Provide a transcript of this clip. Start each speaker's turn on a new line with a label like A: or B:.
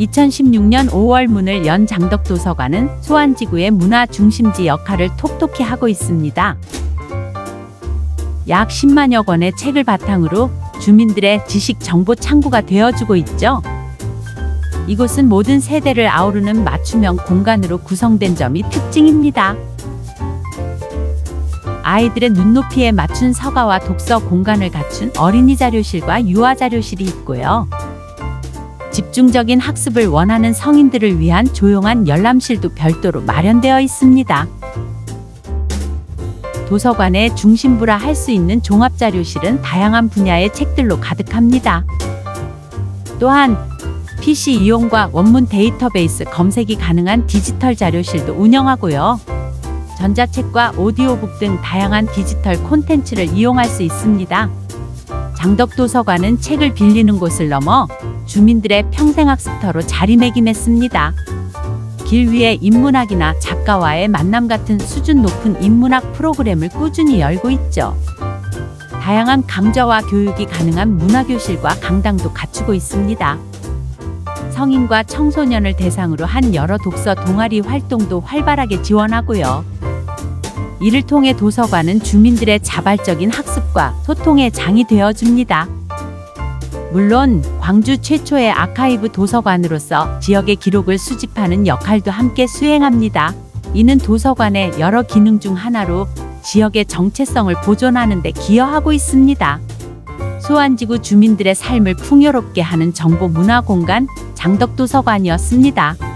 A: 2016년 5월 문을 연 장덕도서관은 소환지구의 문화 중심지 역할을 톡톡히 하고 있습니다. 약 10만여 권의 책을 바탕으로 주민들의 지식 정보 창구가 되어주고 있죠. 이곳은 모든 세대를 아우르는 맞춤형 공간으로 구성된 점이 특징입니다. 아이들의 눈높이에 맞춘 서가와 독서 공간을 갖춘 어린이 자료실과 유아 자료실이 있고요. 집중적인 학습을 원하는 성인들을 위한 조용한 열람실도 별도로 마련되어 있습니다. 도서관의 중심부라 할 수 있는 종합자료실은 다양한 분야의 책들로 가득합니다. 또한 PC 이용과 원문 데이터베이스 검색이 가능한 디지털 자료실도 운영하고요. 전자책과 오디오북 등 다양한 디지털 콘텐츠를 이용할 수 있습니다. 장덕도서관은 책을 빌리는 곳을 넘어 주민들의 평생학습터로 자리매김했습니다. 길 위에 인문학이나 작가와의 만남 같은 수준 높은 인문학 프로그램을 꾸준히 열고 있죠. 다양한 강좌와 교육이 가능한 문화교실과 강당도 갖추고 있습니다. 성인과 청소년을 대상으로 한 여러 독서 동아리 활동도 활발하게 지원하고요. 이를 통해 도서관은 주민들의 자발적인 학습과 소통의 장이 되어줍니다. 물론 광주 최초의 아카이브 도서관으로서 지역의 기록을 수집하는 역할도 함께 수행합니다. 이는 도서관의 여러 기능 중 하나로 지역의 정체성을 보존하는 데 기여하고 있습니다. 소환지구 주민들의 삶을 풍요롭게 하는 정보 문화 공간 장덕도서관이었습니다.